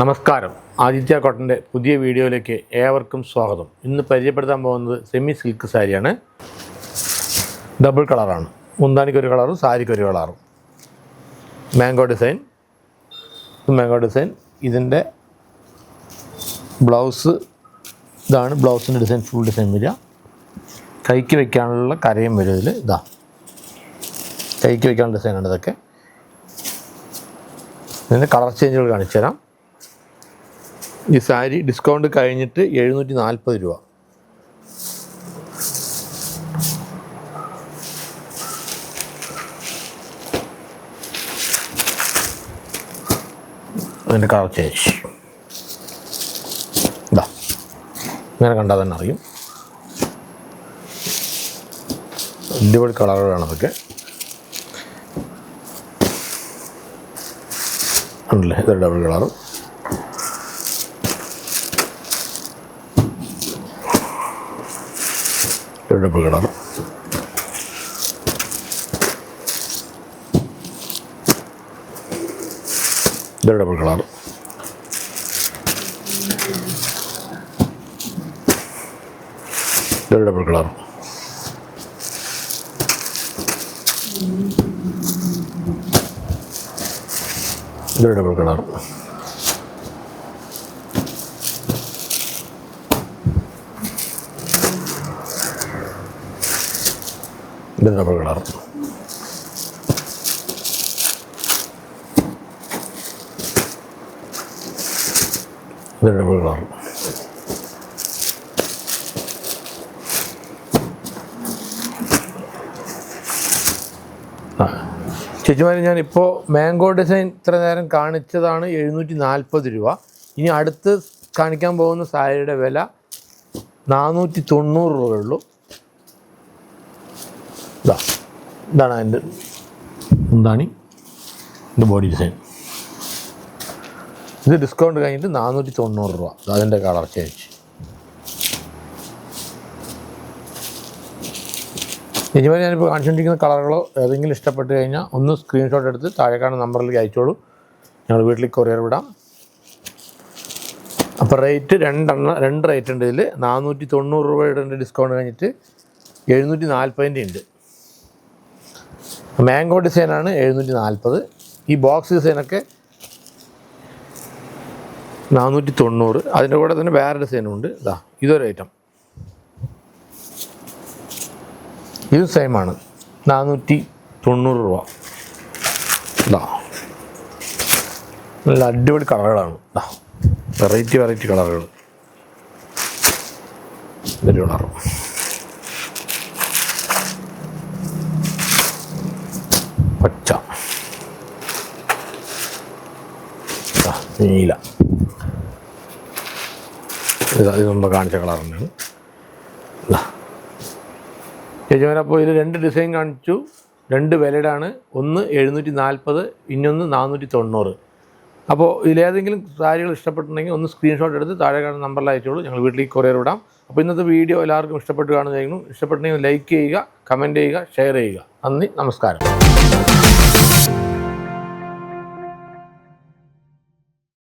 നമസ്കാരം. ആദിത്യ കോട്ടന്റെ പുതിയ വീഡിയോയിലേക്ക് ഏവർക്കും സ്വാഗതം. ഇന്ന് പരിചയപ്പെടുത്താൻ പോകുന്നത് സെമി സിൽക്ക് സാരിയാണ്. ഡബിൾ കളറാണ് മുന്താനിക്ക് ഒരു കളറും സാരിക്ക് ഒരു കളറും മാംഗോ ഡിസൈൻ മാംഗോ ഡിസൈൻ ഇതിന്റെ ബ്ലൗസ് ഇതാണ് ബ്ലൗസിന്റെ ഡിസൈൻ ഫുൾ ഡിസൈൻ വരിക. കൈക്ക് വെക്കാനുള്ള കരയും വരും ഇതിൽ ഇതാ. കൈക്ക് വെക്കാനുള്ള ഡിസൈനാണ് ഇതൊക്കെ. ഇതിന്റെ കളർ ചേഞ്ചുകൾ കാണിച്ചു തരാം ഈ സാരി ഡിസ്കൗണ്ട് കഴിഞ്ഞിട്ട് എഴുന്നൂറ്റി നാൽപ്പത് രൂപ. അതിന്റെ കളർ ചേഞ്ച്. ഇതാ ഇങ്ങനെ കണ്ടാൽ തന്നെ അറിയും. അടിപൊളി കളറുകളാണ് അതൊക്കെ. ഉണ്ടല്ലേ ഇതൊരു ഡബിൾ കളറ്. ഡബിൾ കളർ ഇതൊരു ഡബിൾ കളർ ഇതൊരു ഡബിൾ കളർ ഇത് ഡബിൾ കളർ ഇത് ഞാനിപ്പോൾ മാംഗോ ഡിസൈൻ ഇത്ര നേരം കാണിച്ചതാണ് എഴുന്നൂറ്റി നാൽപ്പത് രൂപ. ഇനി അടുത്ത് കാണിക്കാൻ പോകുന്ന സാരിയുടെ വില നാനൂറ്റി തൊണ്ണൂറ് രൂപയുള്ളൂ ഇതാ ഇതാണ് അതിന്റെ എന്താണ്? ഇത് ബോഡി ഡിസൈൻ ഇത് ഡിസ്കൗണ്ട് കഴിഞ്ഞിട്ട് നാനൂറ്റി തൊണ്ണൂറ് രൂപ അതിന്റെ കളർ ചേഞ്ച് ഇതുവരെ ഞാനിപ്പോൾ കാണിച്ചുകൊണ്ടിരിക്കുന്ന കളറുകളോ ഏതെങ്കിലും ഇഷ്ടപ്പെട്ട് കഴിഞ്ഞാൽ ഒന്ന് സ്ക്രീൻഷോട്ട് എടുത്ത് താഴെ കാണുന്ന നമ്പറിലേക്ക് അയച്ചോളൂ. ഞങ്ങൾ വീട്ടിൽ കൊറിയർ വിടാം. അപ്പോൾ റേറ്റ് രണ്ടെണ്ണം രണ്ട് റേറ്റ് ഉണ്ട് ഇതിൽ നാനൂറ്റി തൊണ്ണൂറ് രൂപയുടെ ഡിസ്കൗണ്ട് കഴിഞ്ഞിട്ട് എഴുന്നൂറ്റി നാൽപ്പതിന്റെ ഉണ്ട്. മാംഗോ ഡിസൈനാണ് എഴുന്നൂറ്റി നാൽപ്പത് ഈ ബോക്സ് ഡിസൈനൊക്കെ നാനൂറ്റി തൊണ്ണൂറ് അതിന്റെ കൂടെ തന്നെ വേറെ ഡിസൈനും ഉണ്ട്. ഇതാ ഇതൊരു ഐറ്റം ഇത് സെയിമാണ് നാനൂറ്റി തൊണ്ണൂറ് രൂപ. ഇതാ നല്ല അടിപൊളി കളറുകളാണ്. ഇതാ വെറൈറ്റി വെറൈറ്റി കളറുകൾ. ഇതൊരു കളറും. പച്ച നീല. ഇത് മുമ്പ് കാണിച്ച കളർ തന്നെയാണ്. ചേച്ചിമാരെ അപ്പോൾ ഇത് രണ്ട് ഡിസൈൻ കാണിച്ചു. രണ്ട് വിലയുടെ ഒന്ന് എഴുന്നൂറ്റി നാൽപ്പത് ഇനിയൊന്ന് നാനൂറ്റി തൊണ്ണൂറ് അപ്പോൾ ഇതിലേതെങ്കിലും സാരികൾ ഇഷ്ടപ്പെട്ടിട്ടുണ്ടെങ്കിൽ ഒന്ന് സ്ക്രീൻഷോട്ട് എടുത്ത് താഴെ കാണുന്ന നമ്പറിൽ അയച്ചോളൂ. ഞങ്ങൾ വീട്ടിലേക്ക് കൊറിയർ വിടാം. അപ്പോൾ ഇന്നത്തെ വീഡിയോ എല്ലാവർക്കും ഇഷ്ടപ്പെട്ട് കാണുന്നതായിരുന്നു ഇഷ്ടപ്പെട്ടുണ്ടെങ്കിൽ ലൈക്ക് ചെയ്യുക കമന്റ് ചെയ്യുക ഷെയർ ചെയ്യുക. നന്ദി നമസ്കാരം.